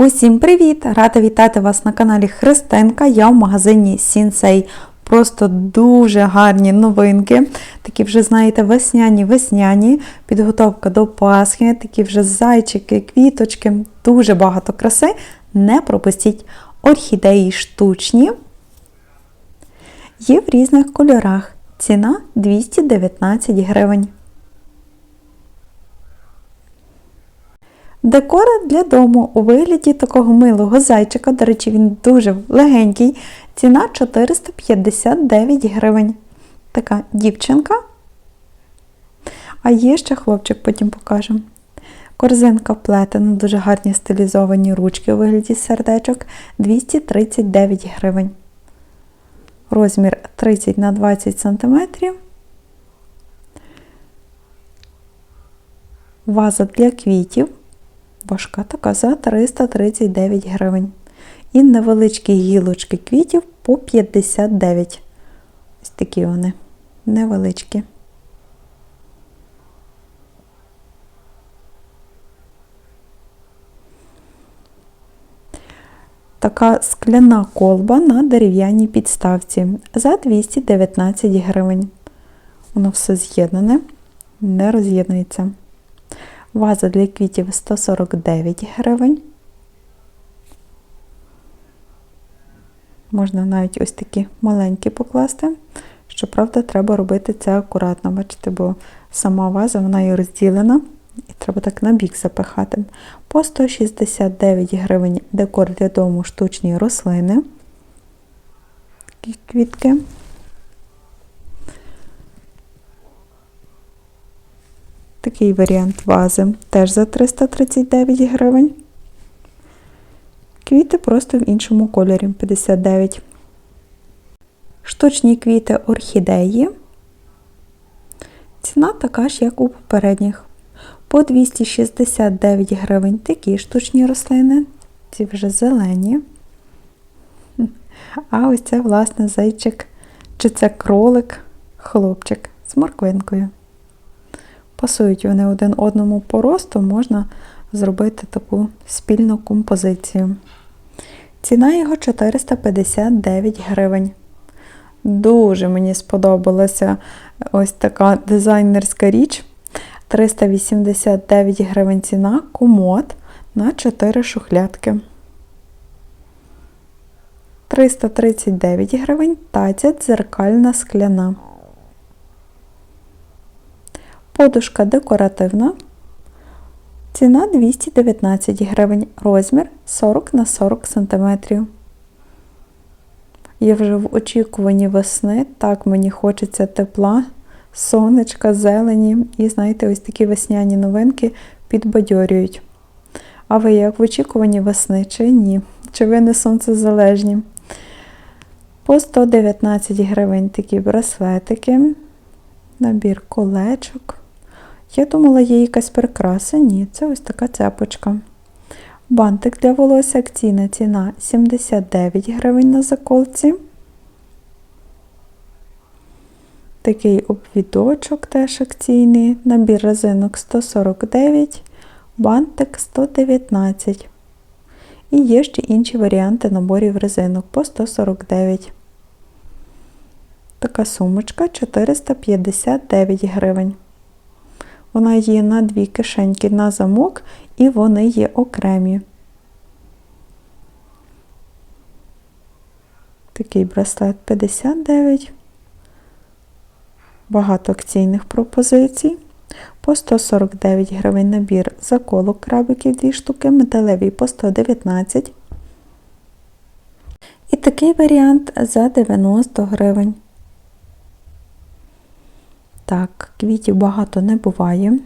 Усім привіт! Рада вітати вас на каналі Христинка. Я в магазині Сінсей. Просто дуже гарні новинки. Такі вже, знаєте, весняні-весняні. Підготовка до Пасхи, такі вже зайчики, квіточки, дуже багато краси. Не пропустіть орхідеї штучні. Є в різних кольорах. Ціна 219 гривень. Декор для дому у вигляді такого милого зайчика, до речі, він дуже легенький. Ціна 459 гривень. Така дівчинка. А є ще хлопчик, потім покажемо. Корзинка плетена, дуже гарні стилізовані ручки у вигляді сердечок 239 гривень. Розмір 30 на 20 см. Ваза для квітів. Важка така за 339 гривень. І невеличкі гілочки квітів по 59. Ось такі вони невеличкі. Така скляна колба на дерев'яній підставці за 219 гривень. Воно все з'єднане, не роз'єднується. Ваза для квітів 149 гривень. Можна навіть ось такі маленькі покласти. Щоправда, треба робити це акуратно, бачите, бо сама ваза вона і розділена, і треба так на бік запихати. По 169 гривень декор для дому штучні рослини. Такі квітки. Такий варіант вази теж за 339 гривень. Квіти просто в іншому кольорі 59. Штучні квіти орхідеї. Ціна така ж, як у попередніх. По 269 гривень такі штучні рослини. Ці вже зелені. А ось це, власне, зайчик, чи це кролик, хлопчик з морквинкою. Пасують вони один одному по росту, можна зробити таку спільну композицію. Ціна його 459 гривень. Дуже мені сподобалася ось така дизайнерська річ. 389 гривень ціна, комод на 4 шухлядки. 339 гривень таця дзеркальна скляна. Подушка декоративна. Ціна 219 гривень, розмір 40 на 40 см. Я вже в очікуванні весни, так мені хочеться тепла, сонечка, зелені і, знаєте, ось такі весняні новинки підбадьорюють. А ви як в очікуванні весни чи ні? Чи ви не сонцезалежні? По 119 гривень такі браслетики, набір колечок. Я думала, є якась прикраса. Ні, це ось така цепочка. Бантик для волосся акційна ціна 79 гривень на заколці. Такий обвідочок теж акційний. Набір резинок 149, бантик 119. І є ще інші варіанти наборів резинок по 149. Така сумочка 459 гривень. Вона є на дві кишеньки на замок, і вони є окремі. Такий браслет 59. Багато акційних пропозицій. По 149 гривень набір заколок крабиків 2 штуки, металевий по 119. І такий варіант за 90 гривень. Так, квітів багато не буває.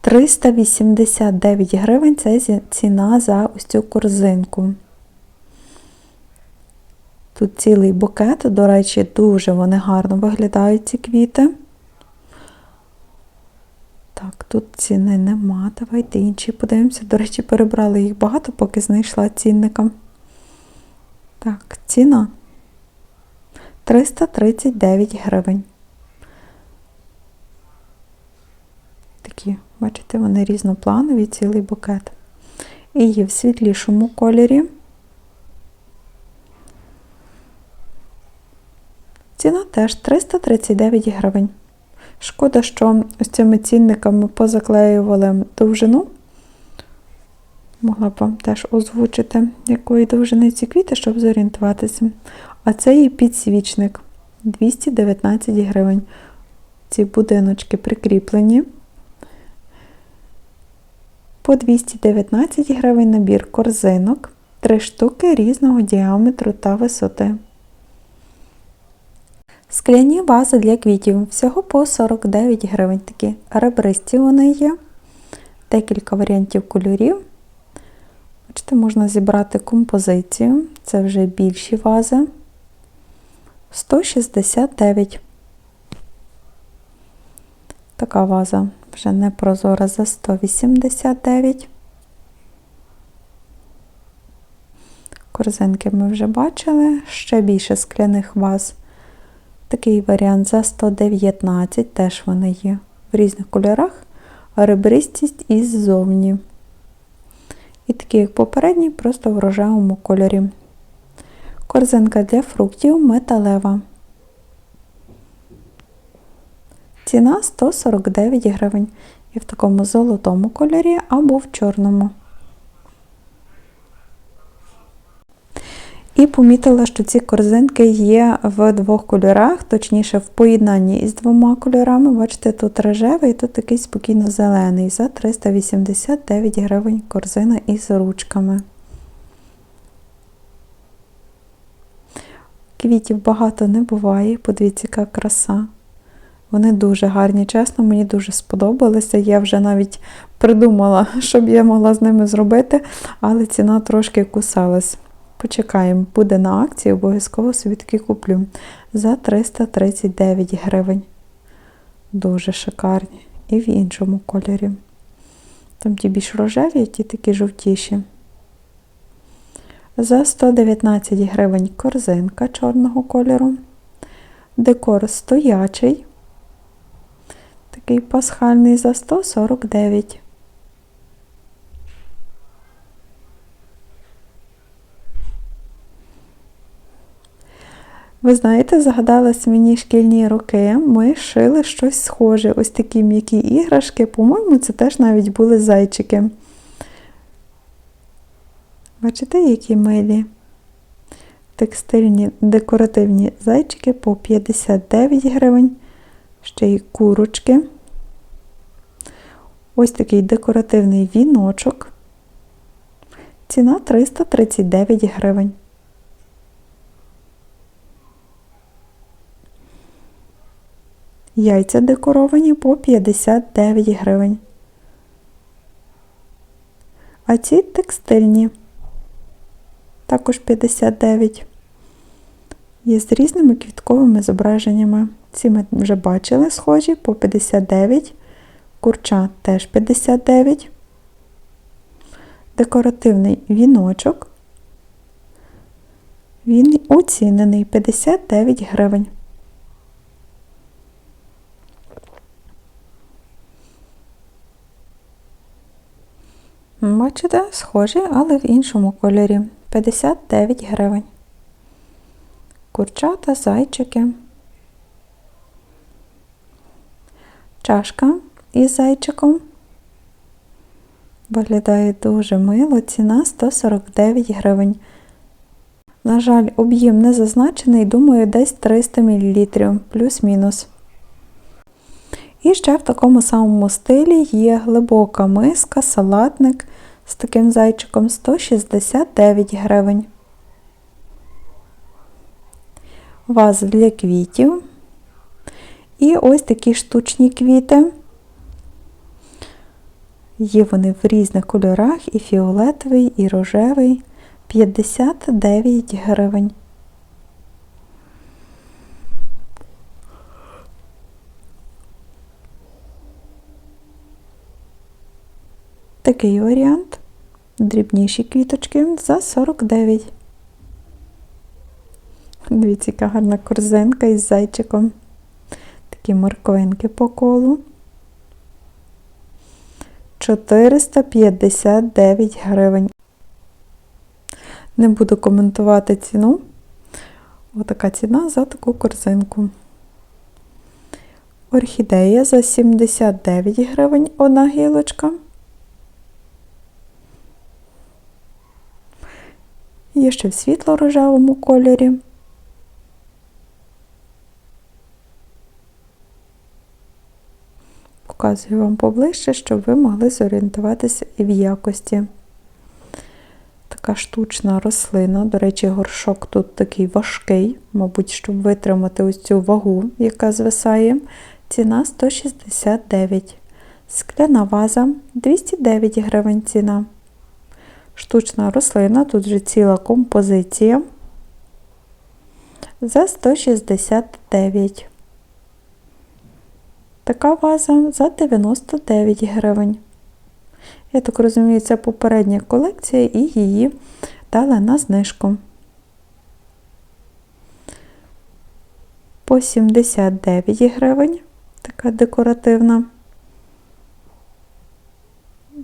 389 гривень це ціна за ось цю корзинку. Тут цілий букет, до речі, дуже вони гарно виглядають ці квіти. Так, тут ціни нема. Давайте інші подивимося. До речі, перебрали їх багато, поки знайшла цінника. Так, ціна 339 гривень. Такі, бачите, вони різнопланові, цілий букет. І є в світлішому кольорі. Ціна теж 339 гривень. Шкода, що ось цими цінниками позаклеювали довжину. Могла б вам теж озвучити, якої довжини ці квіти, щоб зорієнтуватися. А це і підсвічник 219 гривень. Ці будиночки прикріплені. По 219 гривень набір корзинок, 3 штуки різного діаметру та висоти. Скляні вази для квітів всього по 49 гривень. Такі ребристі вони є. Декілька варіантів кольорів. Бачите, можна зібрати композицію. Це вже більші вази. 169. Така ваза вже не прозора за 189. Корзинки ми вже бачили. Ще більше скляних ваз. Такий варіант за 119, теж вони є в різних кольорах, ребристість іззовні. І такі, як попередній, просто в рожевому кольорі. Корзинка для фруктів металева. Ціна 149 гривень. І в такому золотому кольорі або в чорному. І помітила, що ці корзинки є в двох кольорах, точніше, в поєднанні із двома кольорами. Бачите, тут рожевий, тут такий спокійно зелений. За 389 гривень корзина із ручками. Квітів багато не буває, подивіться, яка краса. Вони дуже гарні, чесно, мені дуже сподобалися. Я вже навіть придумала, що б я могла з ними зробити, але ціна трошки кусалась. Почекаємо, буде на акції, обов'язково собі куплю. За 339 гривень. Дуже шикарні. І в іншому кольорі. Там ті більш рожеві, ті такі жовтіші. За 119 гривень корзинка чорного кольору. Декор стоячий. Такий пасхальний за 149. Ви знаєте, згадалось мені шкільні роки, ми шили щось схоже, ось такі м'які іграшки. По-моєму, це теж навіть були зайчики. Бачите, які милі? Текстильні декоративні зайчики по 59 гривень, ще й курочки. Ось такий декоративний віночок. Ціна 339 гривень. Яйця декоровані по 59 гривень. А ці текстильні також 59. Є з різними квітковими зображеннями. Ці ми вже бачили схожі по 59. Курча теж 59. Декоративний віночок. Він оцінений 59 гривень. Бачите, схожі, але в іншому кольорі 59 гривень. Курчата, зайчики. Чашка із зайчиком. Виглядає дуже мило, ціна 149 гривень. На жаль, об'єм не зазначений, думаю, десь 300 мл, плюс-мінус. І ще в такому самому стилі є глибока миска, салатник з таким зайчиком 169 гривень. Ваза для квітів. І ось такі штучні квіти. Є вони в різних кольорах, і фіолетовий, і рожевий. 59 гривень. Такий варіант. Дрібніші квіточки за 49. Дивіться, яка гарна корзинка із зайчиком. Такі морквинки по колу. 459 гривень. Не буду коментувати ціну. Отака ціна за таку корзинку. Орхідея за 79 гривень одна гілочка. Є ще в світло-рожевому кольорі. Показую вам поближче, щоб ви могли зорієнтуватися і в якості. Така штучна рослина. До речі, горшок тут такий важкий, мабуть, щоб витримати ось цю вагу, яка звисає. Ціна 169. Скляна ваза 209 гривень ціна. Штучна рослина, тут вже ціла композиція. За 169. Така ваза за 99 гривень. Я так розумію, це попередня колекція і її дали на знижку. По 79 гривень. Така декоративна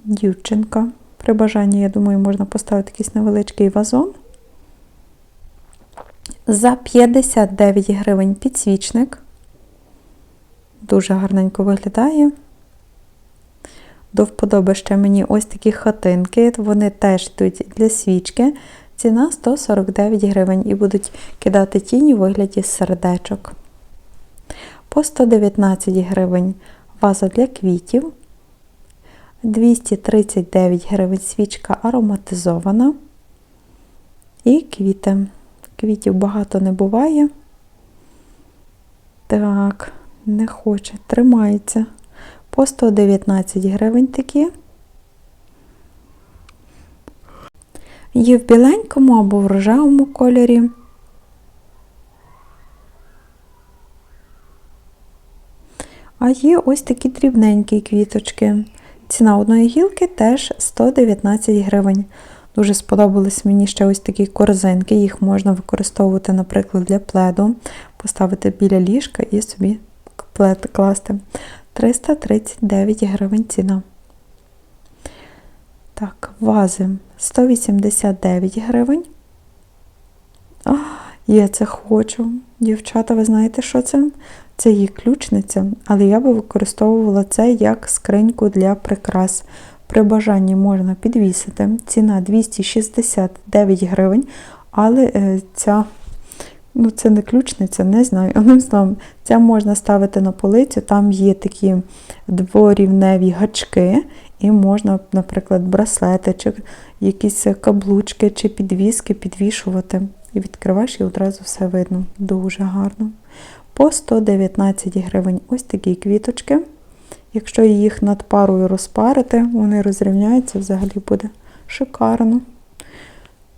дівчинка. При бажанні, я думаю, можна поставити якийсь невеличкий вазон. За 59 гривень підсвічник. Дуже гарненько виглядає. До вподоби ще мені ось такі хатинки. Вони теж йдуть для свічки. Ціна 149 гривень і будуть кидати тіні у вигляді сердечок. По 119 гривень ваза для квітів. 239 гривень свічка ароматизована. І квіти. Квітів багато не буває. Так, не хоче, тримається. По 119 гривень такі. Є в біленькому або в рожевому кольорі. А є ось такі дрібненькі квіточки. Ціна одної гілки теж 119 гривень. Дуже сподобались мені ще ось такі корзинки. Їх можна використовувати, наприклад, для пледу, поставити біля ліжка і собі плед класти. 339 гривень ціна. Так, вази 189 гривень. А, я це хочу. Дівчата, ви знаєте, що це? Це її ключниця, але я би використовувала це як скриньку для прикрас. При бажанні можна підвісити. Ціна 269 гривень, але е, ця, ну це не ключниця, не знаю. Одним словом, це можна ставити на полицю, там є такі дворівневі гачки, і можна, наприклад, браслети, чи якісь каблучки, чи підвіски підвішувати. І відкриваєш і одразу все видно. Дуже гарно. По 119 гривень ось такі квіточки. Якщо їх над парою розпарити, вони розрівняються, взагалі буде шикарно.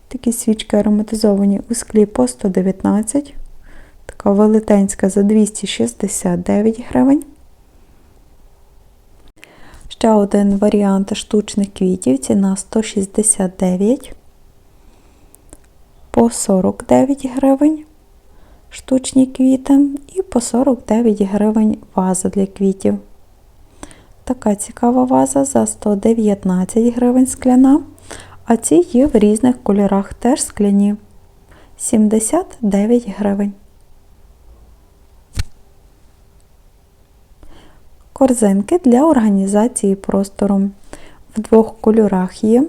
Такі свічки ароматизовані у склі по 119. Така велетенська за 269 гривень. Ще один варіант штучних квітів, ціна 169 по 49 гривень штучні квіти і по 49 гривень ваза для квітів. Така цікава ваза за 119 гривень скляна, а ці є в різних кольорах теж скляні 79 гривень. Корзинки для організації простору. В двох кольорах є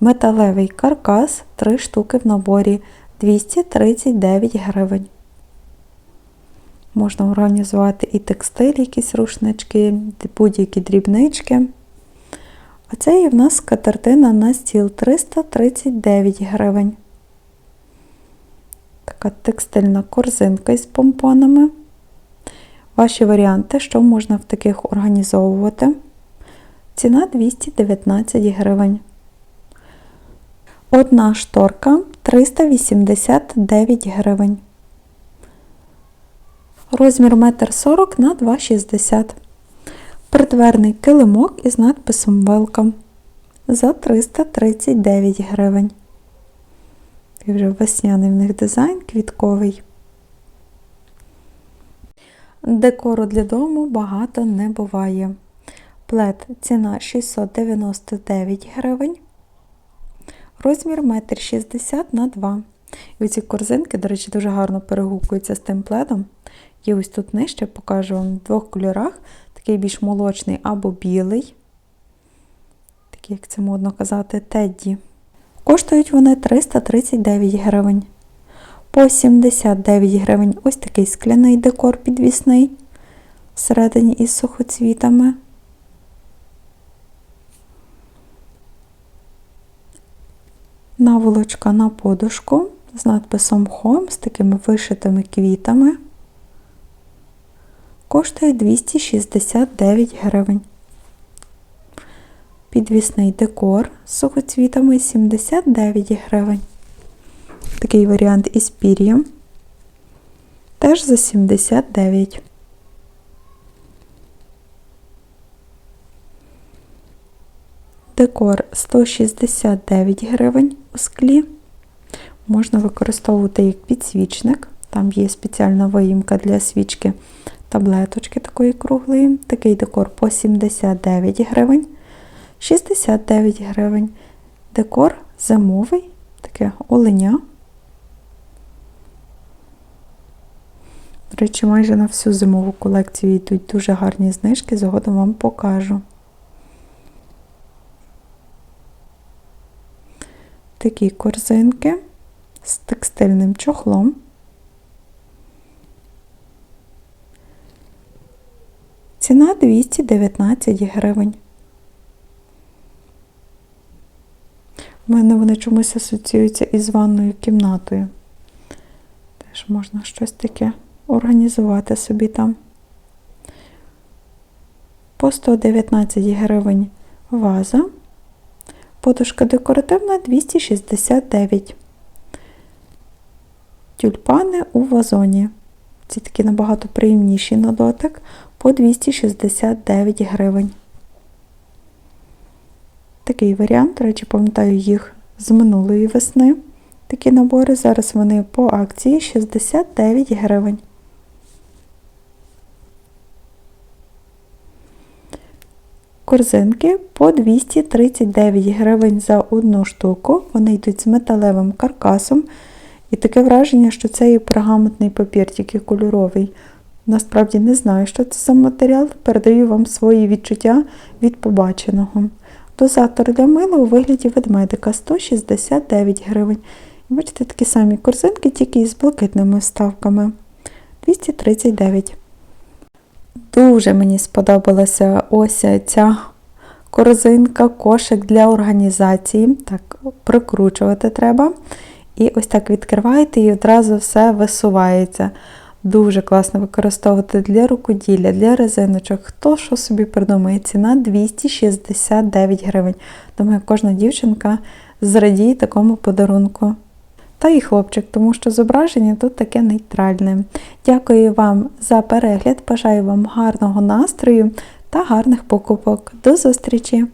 металевий каркас 3 штуки в наборі 239 гривень. Можна організувати і текстиль, якісь рушнички, будь-які дрібнички. А це є в нас скатертина на стіл 339 гривень. Така текстильна корзинка із помпонами. Ваші варіанти, що можна в таких організовувати. Ціна 219 гривень. Одна шторка 389 гривень. Розмір 1,40 на 2,60 Притверний килимок із надписом Welcome за 339 гривень. І вже весняний в них дизайн квітковий. Декору для дому багато не буває. Плед ціна 699 гривень. Розмір 1,60 на 2 І оці корзинки, до речі, дуже гарно перегукуються з тим пледом. Є ось тут нижче, покажу вам в двох кольорах. Такий більш молочний або білий. Такий, як це модно казати, тедді. Коштують вони 339 гривень. По 79 гривень ось такий скляний декор підвісний. Всередині із сухоцвітами. Наволочка на подушку з надписом Home з такими вишитими квітами. Коштує 269 гривень. Підвісний декор з сухоцвітами 79 гривень. Такий варіант із пір'ям. Теж за 79. Декор 169 гривень у склі. Можна використовувати як підсвічник. Там є спеціальна виїмка для свічки таблеточки такої круглої. Такий декор по 79 гривень. 69 гривень. Декор зимовий, таке оленя. До речі, майже на всю зимову колекцію йдуть дуже гарні знижки, згодом вам покажу. Такі корзинки з текстильним чохлом. Ціна 219 гривень. У мене вони чомусь асоціюються із ванною кімнатою. Теж можна щось таке організувати собі там. По 119 гривень ваза. Подушка декоративна 269. Тюльпани у вазоні. Ці такі набагато приємніші на дотик по 269 гривень. Такий варіант, до речі, пам'ятаю їх з минулої весни. Такі набори. Зараз вони по акції 69 гривень. Корзинки по 239 гривень за одну штуку. Вони йдуть з металевим каркасом. І таке враження, що це є пергаментний папір, тільки кольоровий. Насправді не знаю, що це за матеріал. Передаю вам свої відчуття від побаченого. Дозатор для мила у вигляді ведмедика 169 гривень. Бачите, такі самі корзинки, тільки із блакитними вставками 239. Дуже мені сподобалася ось ця корзинка, кошик для організації. Так, прикручувати треба. І ось так відкриваєте і одразу все висувається. Дуже класно використовувати для рукоділля, для резиночок. Хто що собі придумає? Ціна 269 гривень. Думаю, кожна дівчинка зрадіє такому подарунку. Та і хлопчик, тому що зображення тут таке нейтральне. Дякую вам за перегляд, бажаю вам гарного настрою та гарних покупок. До зустрічі!